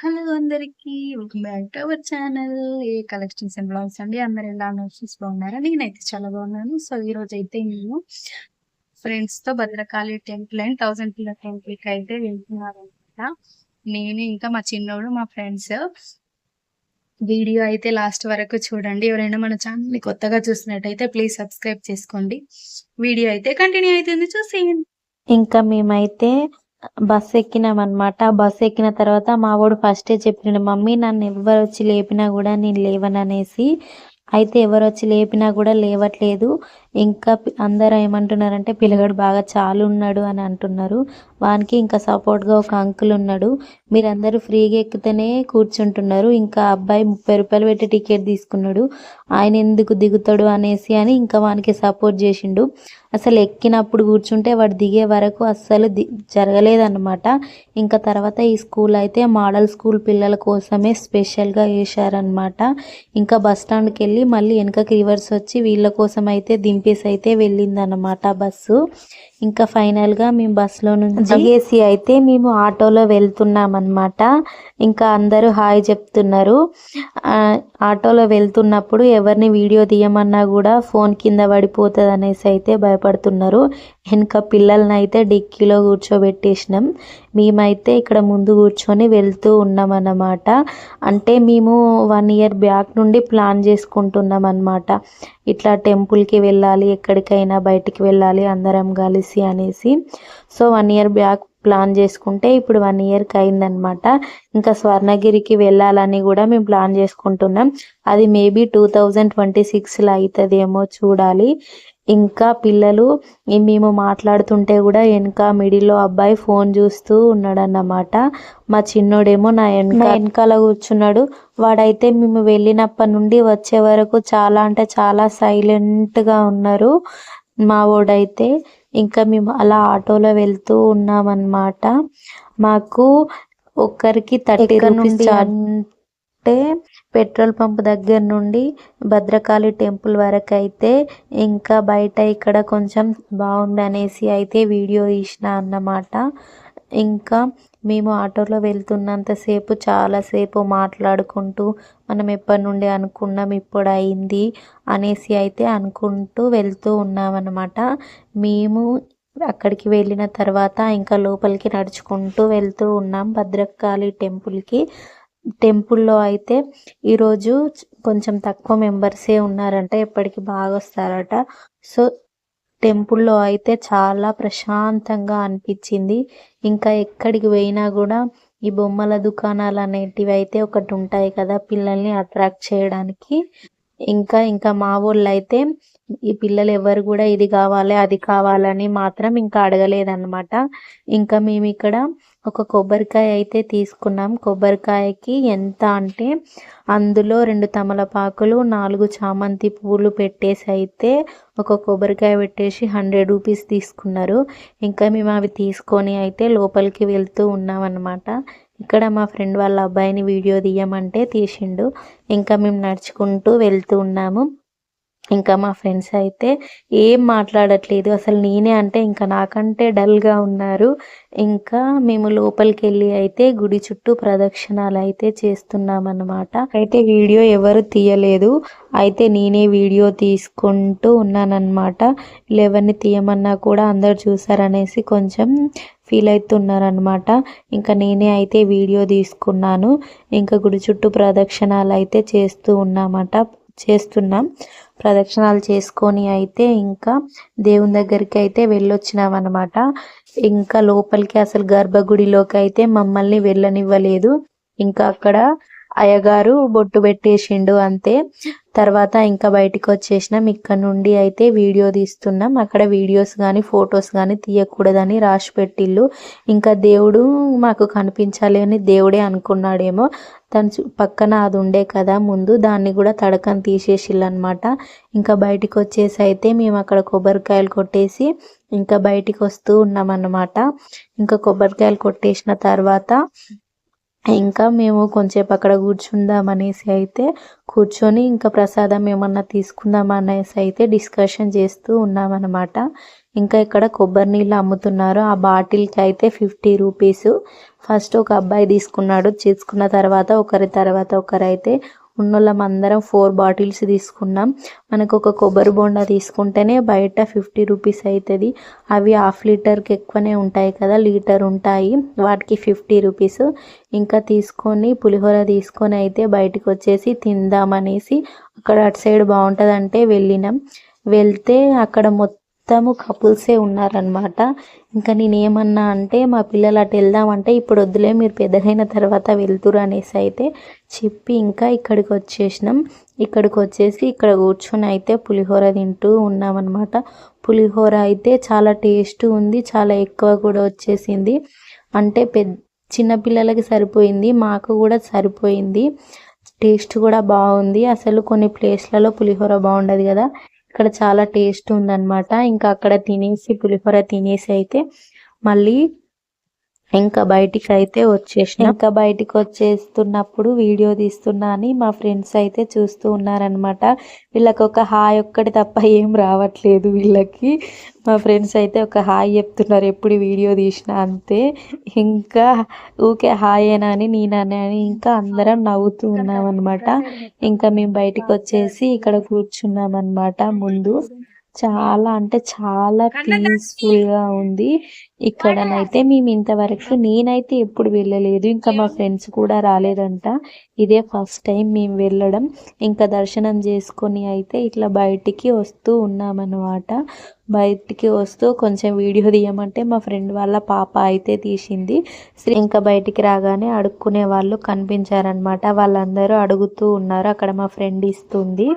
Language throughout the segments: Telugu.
హలో అందరికి welcome back to our channel. A collections and blogs అండి? అందరు ఎలా నోషన్స్ బాగున్నారా? నేనైతే చాలా బాగున్నాను. సో ఈ రోజు అయితే నేను ఫ్రెండ్స్తో Bhadrakali temple and thousand pillar టెంపుల్కి అయితే వెళ్తున్నాను అనమాట నేను ఇంకా మా చిన్నోడు మా ఫ్రెండ్స్ వీడియో అయితే లాస్ట్ వరకు చూడండి. ఎవరైనా మన ఛానల్ని కొత్తగా చూసినట్టయితే ప్లీజ్ సబ్స్క్రైబ్ చేసుకోండి. వీడియో అయితే కంటిన్యూ అవుతుంది. చూసేయండి. ఇంకా మేమైతే బస్ ఎక్కినాం అనమాట బస్ ఎక్కిన తర్వాత మా వాడు ఫస్టే చెప్పినాడు మమ్మీ నన్ను ఎవరు వచ్చి లేపినా కూడా నేను లేవననేసి. అయితే ఎవరు వచ్చి లేపినా కూడా లేవట్లేదు. ఇంకా అందరు అందరూ ఏమంటున్నారంటే పిల్లగాడు బాగా చాలు ఉన్నాడు అని అంటున్నారు. వానికి ఇంకా సపోర్ట్గా ఒక అంకుల్ ఉన్నాడు. మీరందరూ ఫ్రీగా ఎక్కితేనే కూర్చుంటున్నారు. ఇంకా అబ్బాయి ముప్పై రూపాయలు పెట్టి టికెట్ తీసుకున్నాడు. ఆయన ఎందుకు దిగుతాడు అనేసి అని ఇంకా వానికి సపోర్ట్ చేసిండు. అసలు ఎక్కినప్పుడు కూర్చుంటే వాడు దిగే వరకు అస్సలు ది జరగలేదన్నమాట. ఇంకా తర్వాత ఈ స్కూల్ అయితే మోడల్ స్కూల్ పిల్లల కోసమే స్పెషల్గా వేశారనమాట ఇంకా బస్ స్టాండ్కి వెళ్ళి మళ్ళీ వెనకకి రివర్స్ వచ్చి వీళ్ళ కోసం అయితే దింపేసి అయితే వెళ్ళిందన్నమాట బస్సు. ఇంకా ఫైనల్గా మేము బస్సులో నుంచి దిగేసి అయితే మేము ఆటోలో వెళ్తున్నాం అనమాట ఇంకా అందరూ హాయ్ చెప్తున్నారు. ఆటోలో వెళ్తున్నప్పుడు ఎవరిని వీడియో తీయమన్నా కూడా ఫోన్ కింద పడిపోతుంది అనేసి అయితే భయపడుతున్నారు. వెనక పిల్లల్ని అయితే డిక్కీలో కూర్చోబెట్టేసినాం. మేమైతే ఇక్కడ ముందు కూర్చొని వెళ్తూ ఉన్నాం అన్నమాట అంటే మేము వన్ ఇయర్ బ్యాక్ నుండి ప్లాన్ చేసుకుంటున్నాం అనమాట ఇట్లా టెంపుల్కి వెళ్ళాలి ఎక్కడికైనా బయటికి వెళ్ళాలి అందరం కలిసి అనేసి. So one year back plan చేసుకుంటే ఇప్పుడు వన్ ఇయర్కి అయిందనమాట ఇంకా స్వర్ణగిరికి వెళ్ళాలని కూడా మేము ప్లాన్ చేసుకుంటున్నాం. అది మేబీ టూ థౌజండ్ ట్వంటీ సిక్స్లో అవుతుందేమో చూడాలి. ఇంకా పిల్లలు మేము మాట్లాడుతుంటే కూడా వెనక మిడిల్లో అబ్బాయి ఫోన్ చూస్తూ ఉన్నాడన్నమాట. మా చిన్నోడేమో నా వెనక వెనకాల కూర్చున్నాడు. వాడైతే మేము వెళ్ళినప్పటి నుండి వచ్చే వరకు చాలా అంటే చాలా సైలెంట్గా ఉన్నారు. మా వాడైతే ఇంకా మేము అలా ఆటోలో వెళ్తూ ఉన్నామన్నమాట. మాకు ఒక్కరికి థర్టీ రూపీస్ అంటే పెట్రోల్ పంప్ దగ్గర నుండి భద్రకాళి టెంపుల్ వరకు అయితే ఇంకా బయట ఇక్కడ కొంచెం బాగుంది అనేసి అయితే వీడియో తీసిన అన్నమాట. ఇంకా మేము ఆటోలో వెళ్తున్నంతసేపు చాలాసేపు మాట్లాడుకుంటూ మనం ఎప్పటి నుండి అనుకున్నాం ఇప్పుడు అయింది అనేసి అయితే అనుకుంటూ వెళ్తూ ఉన్నామన్నమాట. మేము అక్కడికి వెళ్ళిన తర్వాత ఇంకా లోపలికి నడుచుకుంటూ వెళ్తూ ఉన్నాం భద్రకాళి టెంపుల్కి. టెంపుల్లో అయితే ఈరోజు కొంచెం తక్కువ మెంబర్సే ఉన్నారంట ఎప్పటికి బాగా వస్తారట సో టెంపుల్లో అయితే చాలా ప్రశాంతంగా అనిపించింది. ఇంకా ఎక్కడికి పోయినా కూడా ఈ బొమ్మల దుకాణాలు అనేటివి అయితే ఒకటి ఉంటాయి కదా పిల్లల్ని అట్రాక్ట్ చేయడానికి. ఇంకా ఇంకా మా ఊళ్ళో అయితే ఈ పిల్లలు ఎవరు కూడా ఇది కావాలి అది కావాలని మాత్రం ఇంకా అడగలేదన్నమాట. ఇంకా మేము ఇక్కడ ఒక కొబ్బరికాయ అయితే తీసుకున్నాం. కొబ్బరికాయకి ఎంత అంటే అందులో రెండు తమలపాకులు నాలుగు చామంతి పువ్వులు పెట్టేసి అయితే ఒక కొబ్బరికాయ పెట్టేసి హండ్రెడ్ రూపీస్ తీసుకున్నారు. ఇంకా మేము అవి తీసుకొని అయితే లోపలికి వెళ్తూ ఉన్నాం అన్నమాట ఇక్కడ మా ఫ్రెండ్ వాళ్ళ అబ్బాయిని వీడియో తీయమంటే తీసిండు. ఇంకా మేము నడుచుకుంటూ వెళ్తూ ఉన్నాము. ఇంకా మా ఫ్రెండ్స్ అయితే ఏం మాట్లాడట్లేదు. అసలు నేనే అంటే ఇంకా నాకంటే డల్గా ఉన్నారు. ఇంకా మేము లోపలికి వెళ్ళి అయితే గుడి చుట్టూ ప్రదక్షిణాలు అయితే చేస్తున్నాం అన్నమాట అయితే వీడియో ఎవరు తీయలేదు. అయితే నేనే వీడియో తీసుకుంటూ ఉన్నానన్నమాట. ఎవరిని తీయమన్నా కూడా అందరు చూసారనేసి కొంచెం ఫీల్ అవుతున్నారనమాట ఇంకా నేనే అయితే వీడియో తీసుకున్నాను. ఇంకా గుడి చుట్టూ ప్రదక్షిణాలు అయితే చేస్తూ ఉన్నామట చేస్తున్నాం. ప్రదక్షిణాలు చేసుకొని అయితే ఇంకా దేవుని దగ్గరికి అయితే వెళ్ళొచ్చినామన్నమాట. ఇంకా లోపలికి అసలు గర్భగుడిలోకి అయితే మమ్మల్ని వెళ్ళనివ్వలేదు. ఇంకా అక్కడ అయ్యగారు బొట్టు పెట్టేసిండు అంతే. తర్వాత ఇంకా బయటికి వచ్చేసినాం. ఇక్కడ నుండి అయితే వీడియో తీస్తున్నాం. అక్కడ వీడియోస్ కానీ ఫొటోస్ కానీ తీయకూడదని రాసి పెట్టిల్లు ఇంకా దేవుడు మాకు కనిపించాలి అని దేవుడే అనుకున్నాడేమో. దాని పక్కన అది ఉండే కదా ముందు. దాన్ని కూడా తడకని తీసేసిల్లనమాట ఇంకా బయటికి వచ్చేసి అయితే మేము అక్కడ కొబ్బరికాయలు కొట్టేసి ఇంకా బయటికి వస్తూ ఉన్నాం అన్నమాట ఇంకా కొబ్బరికాయలు కొట్టేసిన తర్వాత ఇంకా మేము కొంచెంసేపు అక్కడ కూర్చుందాం అనేసి అయితే కూర్చొని ఇంకా ప్రసాదం ఏమన్నా తీసుకుందాం అనేసి అయితే డిస్కషన్ చేస్తూ ఉన్నామన్నమాట. ఇంకా ఇక్కడ కొబ్బరి నీళ్ళు అమ్ముతున్నారు. ఆ బాటిల్కి అయితే ఫిఫ్టీ రూపీస్. ఫస్ట్ ఒక అబ్బాయి తీసుకున్నాడు. తీసుకున్న తర్వాత ఒకరి తర్వాత ఒకరైతే ఉన్నోళ్ళం అందరం ఫోర్ బాటిల్స్ తీసుకున్నాం. మనకు ఒక కొబ్బరి బొండా తీసుకుంటేనే బయట ఫిఫ్టీ రూపీస్ అవుతుంది అవి హాఫ్ లీటర్కి ఎక్కువనే ఉంటాయి కదా లీటర్ ఉంటాయి. వాటికి ఫిఫ్టీ రూపీస్. ఇంకా తీసుకొని పులిహోర తీసుకొని అయితే బయటికి వచ్చేసి తిందామనేసి అక్కడ అటు సైడ్ బాగుంటుందంటే వెళ్ళినాం. వెళ్తే అక్కడ మొత్తము కపుల్సే ఉన్నారనమాట ఇంకా నేను ఏమన్నా అంటే మా పిల్లలు అటు వెళ్దామంటే ఇప్పుడు వద్దులే మీరు పెద్దగైన తర్వాత వెళ్తురు అనేసి అయితే చెప్పి ఇంకా ఇక్కడికి వచ్చేసినాం. ఇక్కడికి వచ్చేసి ఇక్కడ కూర్చొని అయితే పులిహోర తింటూ ఉన్నామన్నమాట. పులిహోర అయితే చాలా టేస్ట్ ఉంది చాలా ఎక్కువ కూడా వచ్చేసింది. అంటే పెద్ద చిన్నపిల్లలకి సరిపోయింది మాకు కూడా సరిపోయింది. టేస్ట్ కూడా బాగుంది. అసలు కొన్ని ప్లేస్లలో పులిహోర బాగుండదు కదా. ఇక్కడ చాలా టేస్ట్ ఉందన్నమాట. ఇంకా అక్కడ తినేసి పులిహోర తినేసి అయితే మళ్ళీ ఇంకా బయటికి అయితే వచ్చేసిన. ఇంకా బయటికి వచ్చేస్తున్నప్పుడు వీడియో తీస్తున్నా అని మా ఫ్రెండ్స్ అయితే చూస్తూ ఉన్నారనమాట వీళ్ళకి ఒక హాయ్ ఒక్కటి తప్ప ఏం రావట్లేదు వీళ్ళకి. మా ఫ్రెండ్స్ అయితే ఒక హాయ్ చెప్తున్నారు ఎప్పుడు వీడియో తీసినా అంతే. ఇంకా ఊకే హాయ్ అని నేనని అని ఇంకా అందరం నవ్వుతూ ఉన్నాం అనమాట ఇంకా మేము బయటికి వచ్చేసి ఇక్కడ కూర్చున్నాం అనమాట ముందు. చాలా అంటే చాలా పీస్ఫుల్గా ఉంది. ఇక్కడనైతే మేము ఇంతవరకు నేనైతే ఎప్పుడు వెళ్ళలేదు. ఇంకా మా ఫ్రెండ్స్ కూడా రాలేదంట. ఇదే ఫస్ట్ టైం మేము వెళ్ళడం. ఇంకా దర్శనం చేసుకొని అయితే ఇట్లా బయటికి వస్తూ ఉన్నామన్నమాట. బయటికి వస్తూ కొంచెం వీడియో తీయమంటే మా ఫ్రెండ్ వాళ్ళ పాప అయితే తీసింది. ఇంకా బయటికి రాగానే అడుక్కునే వాళ్ళు కనిపించారనమాట వాళ్ళందరూ అడుగుతూ ఉన్నారు. అక్కడ మా ఫ్రెండ్ ఇస్తుంది.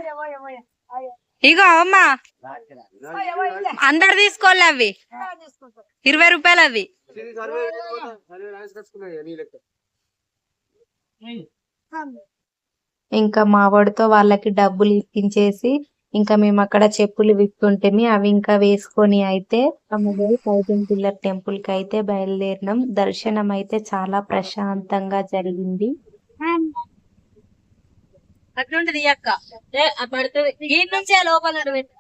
ఇగో అమ్మా. అందరు తీసుకోవాలి అవి. ఇరవై రూపాయలు అవి. ఇంకా మా వాడితో వాళ్ళకి డబ్బులు ఇప్పించేసి ఇంకా మేము అక్కడ చెప్పులు విప్పుంటే అవి ఇంకా వేసుకొని అయితే అమ్మగారి థౌజండ్ పిల్లర్ టెంపుల్కి అయితే బయలుదేరినాం. దర్శనం అయితే చాలా ప్రశాంతంగా జరిగింది. అట్లుంటది ఈ అక్క. పడుతుంది. ఈ నుంచే లోపల పెట్టు.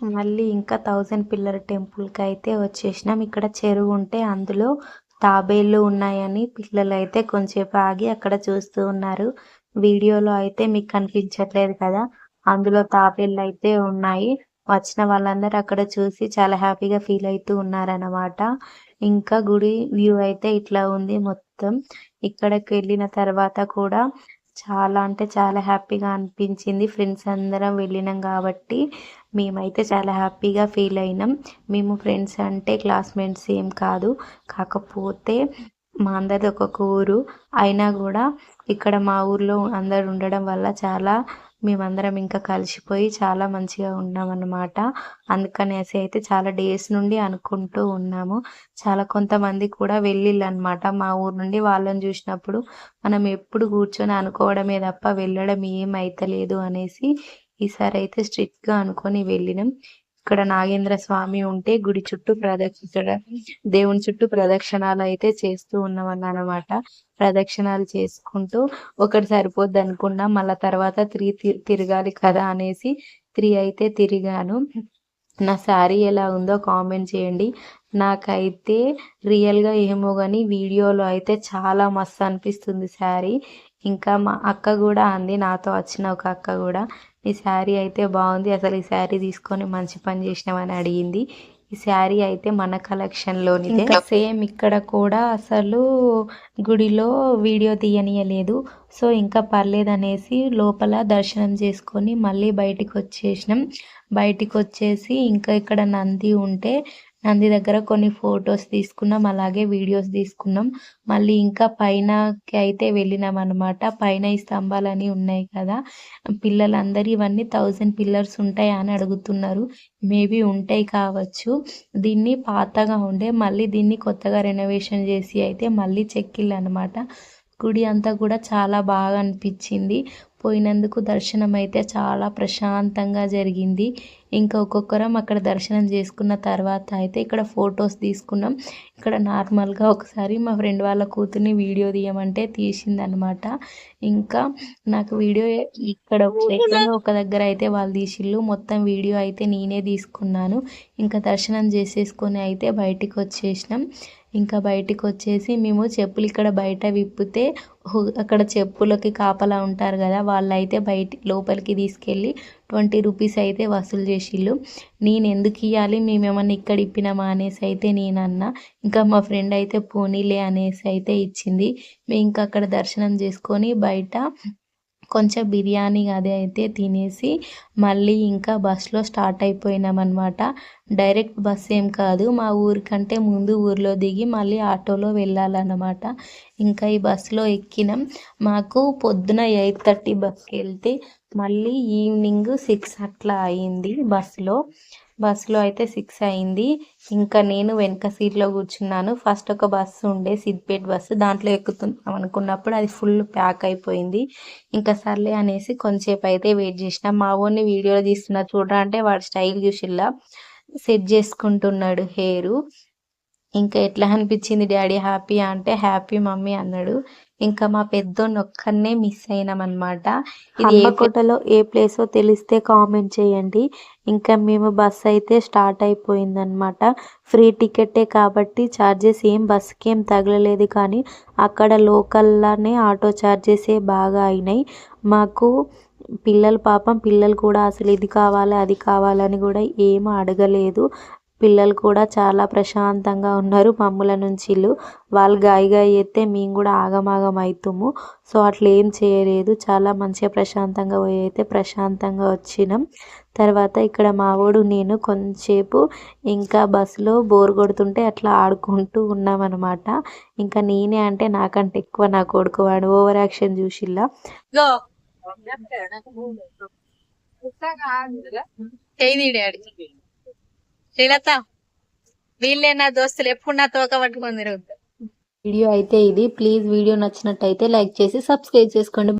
మళ్ళీ ఇంకా థౌజండ్ పిల్లర్ టెంపుల్కి అయితే వచ్చేసినాం. ఇక్కడ చెరువు ఉంటే అందులో తాబేళ్ళు ఉన్నాయని పిల్లలు అయితే కొంచెంసేపు ఆగి అక్కడ చూస్తూ ఉన్నారు. వీడియోలో అయితే మీకు కనిపించట్లేదు కదా. అందులో తాబేళ్ళు అయితే ఉన్నాయి. వచ్చిన వాళ్ళందరూ అక్కడ చూసి చాలా హ్యాపీగా ఫీల్ అవుతూ ఉన్నారన్నమాట. ఇంకా గుడి వ్యూ అయితే ఇట్లా ఉంది మొత్తం. ఇక్కడికి వెళ్ళిన తర్వాత కూడా చాలా అంటే చాలా హ్యాపీగా అనిపించింది. ఫ్రెండ్స్ అందరం వెళ్ళినాం కాబట్టి మేమైతే చాలా హ్యాపీగా ఫీల్ అయినాం. మేము ఫ్రెండ్స్ అంటే క్లాస్మేట్స్ ఏం కాదు. కాకపోతే మా అందరిది ఒక్కొక్క ఊరు. అయినా కూడా ఇక్కడ మా ఊర్లో అందరు ఉండడం వల్ల చాలా మేమందరం ఇంకా కలిసిపోయి చాలా మంచిగా ఉన్నాం అన్నమాట అందుకనేసి అయితే చాలా డేస్ నుండి అనుకుంటూ ఉన్నాము. చాలా కొంతమంది కూడా వెళ్ళిళ్ళు అనమాట మా ఊరు నుండి వాళ్ళని చూసినప్పుడు మనం ఎప్పుడు కూర్చొని అనుకోవడమే తప్ప వెళ్ళడం ఏం అనేసి ఈసారి అయితే స్ట్రిక్ట్గా అనుకొని వెళ్ళినాం. ఇక్కడ నాగేంద్ర స్వామి ఉంటే గుడి చుట్టూ ప్రదక్షిణ దేవుని చుట్టూ ప్రదక్షిణాలు అయితే చేస్తూ ఉన్నాం అనమాట ప్రదక్షిణాలు చేసుకుంటూ ఒకటి సరిపోద్ది అనుకున్నా మళ్ళా తర్వాత త్రీ తిరగాలి కదా అనేసి త్రీ అయితే తిరిగాను. నా శారీ ఎలా ఉందో కామెంట్ చేయండి. నాకైతే రియల్గా ఏమో కానీ వీడియోలో అయితే చాలా మస్తు అనిపిస్తుంది శారీ. ఇంకా మా అక్క కూడా అంది నాతో వచ్చిన ఒక అక్క కూడా. ఈ శారీ అయితే బాగుంది. అసలు ఈ శారీ తీసుకొని మంచి పని చేసినామని అడిగింది. ఈ శారీ అయితే మన కలెక్షన్ లోనిదే. సేమ్ ఇక్కడ కూడా అసలు గుడిలో వీడియో తీయనీయలేదు. సో ఇంకా పర్లేదు అనేసి లోపల దర్శనం చేసుకొని మళ్ళీ బయటికి వచ్చేసినాం బయటికి వచ్చేసి ఇంకా ఇక్కడ నంది ఉంటే నంది దగ్గర కొన్ని ఫొటోస్ తీసుకున్నాం అలాగే వీడియోస్ తీసుకున్నాం. మళ్ళీ ఇంకా పైనకి అయితే వెళ్ళినాం అనమాట పైన ఈ స్తంభాలని ఉన్నాయి కదా. పిల్లలందరూ ఇవన్నీ థౌజండ్ పిల్లర్స్ ఉంటాయా అని అడుగుతున్నారు. మేబీ ఉంటాయి కావచ్చు. దీన్ని పాతగా ఉండే మళ్ళీ దీన్ని కొత్తగా రెనోవేషన్ చేసి అయితే మళ్ళీ చెక్కిళ్ళు అనమాట గుడి అంతా కూడా చాలా బాగా అనిపించింది. పోయినందుకు దర్శనం అయితే చాలా ప్రశాంతంగా జరిగింది. ఇంకా ఒక్కొక్కరం అక్కడ దర్శనం చేసుకున్న తర్వాత అయితే ఇక్కడ ఫొటోస్ తీసుకున్నాం. ఇక్కడ నార్మల్గా ఒకసారి మా ఫ్రెండ్ వాళ్ళ కూతుర్ని వీడియో తీయమంటే తీసిందనమాట. ఇంకా నాకు వీడియో ఇక్కడ ఒక దగ్గర అయితే వాళ్ళు తీసిళ్ళు. మొత్తం వీడియో అయితే నేనే తీసుకున్నాను. ఇంకా దర్శనం చేసేసుకొని అయితే బయటికి వచ్చేసినాం ఇంకా బయటికి వచ్చేసి మేము చెప్పులు ఇక్కడ బయట విప్పితే అక్కడ చెప్పులకి కాపలా ఉంటారు కదా వాళ్ళైతే బయట లోపలికి తీసుకెళ్ళి ట్వంటీ రూపీస్ అయితే వసూలు చేసిళ్ళు. నేను ఎందుకు ఇవ్వాలి మేమేమన్నా ఇక్కడ ఇప్పినామా అనేసి అయితే నేను అన్నా ఇంకా మా ఫ్రెండ్ అయితే పోనీలే అనేసి అయితే ఇచ్చింది. మేము ఇంకా అక్కడ దర్శనం చేసుకొని బయట కొంచెం బిర్యానీ అది అయితే తినేసి మళ్ళీ ఇంకా బస్సులో స్టార్ట్ అయిపోయినాం అనమాట డైరెక్ట్ బస్ ఏం కాదు మా ఊరికంటే ముందు ఊర్లో దిగి మళ్ళీ ఆటోలో వెళ్ళాలన్నమాట. ఇంకా ఈ బస్సులో ఎక్కినాం. మాకు పొద్దున ఎయిట్ థర్టీ బస్కి వెళ్తే మళ్ళీ ఈవినింగ్ సిక్స్ అట్లా అయింది బస్సులో. బస్సులో అయితే సిక్స్ అయింది. ఇంకా నేను వెనక సీట్లో కూర్చున్నాను. ఫస్ట్ ఒక బస్సు ఉండే సిద్దిపేట బస్సు. దాంట్లో ఎక్కుతున్నాం అనుకున్నప్పుడు అది ఫుల్ ప్యాక్ అయిపోయింది. ఇంకా సర్లే అనేసి కొంచెంసేపు అయితే వెయిట్ చేసిన. మా ఓన్ని వీడియోలో తీస్తున్నా చూడరా అంటే వాడు స్టైల్ చూసిల్లా. సెట్ చేసుకుంటున్నాడు హెయిర్. ఇంకా ఎట్లా అనిపించింది డాడీ? హ్యాపీ అంటే హ్యాపీ మమ్మీ అన్నాడు. ఇంకా మా పెద్దోన్ని ఒక్కనే మిస్ అయినాం అనమాట ఇది హన్మకొండలో ఏ ప్లేసో తెలిస్తే కామెంట్ చేయండి. ఇంకా మేము బస్ అయితే స్టార్ట్ అయిపోయింది అనమాట ఫ్రీ టికెటే కాబట్టి ఛార్జెస్ ఏం బస్కి ఏం తగలలేదు కానీ అక్కడ లోకల్లోనే ఆటో ఛార్జెసే బాగా అయినాయి. మాకు పిల్లలు పాపం పిల్లలు కూడా అసలు ఇది కావాలి అది కావాలని కూడా ఏం అడగలేదు. పిల్లలు కూడా చాలా ప్రశాంతంగా ఉన్నారు మమ్ముల నుంచి వాళ్ళు గాయ అయితే మేము కూడా ఆగమాగం అవుతాము సో అట్లా ఏం చేయలేదు. చాలా మంచిగా ప్రశాంతంగా పోయి అయితే ప్రశాంతంగా వచ్చినాం. తర్వాత ఇక్కడ మావోడు నేను కొంచెంసేపు ఇంకా బస్సులో బోర్ కొడుతుంటే అట్లా ఆడుకుంటూ ఉన్నామన్నమాట. ఇంకా నేనే అంటే నాకంటే ఎక్కువ నా కొడుకు వాడు. ఓవర్ యాక్షన్ చూసిల్లా. చేయి డాడీ శ్రీలత వీళ్ళే నా దోస్తులు ఎప్పుడు నా తోక పట్టుకొని తిరుగుతారు. వీడియో అయితే ఇది. ప్లీజ్ వీడియో నచ్చినట్టయితే లైక్ చేసి సబ్స్క్రైబ్ చేసుకోండి.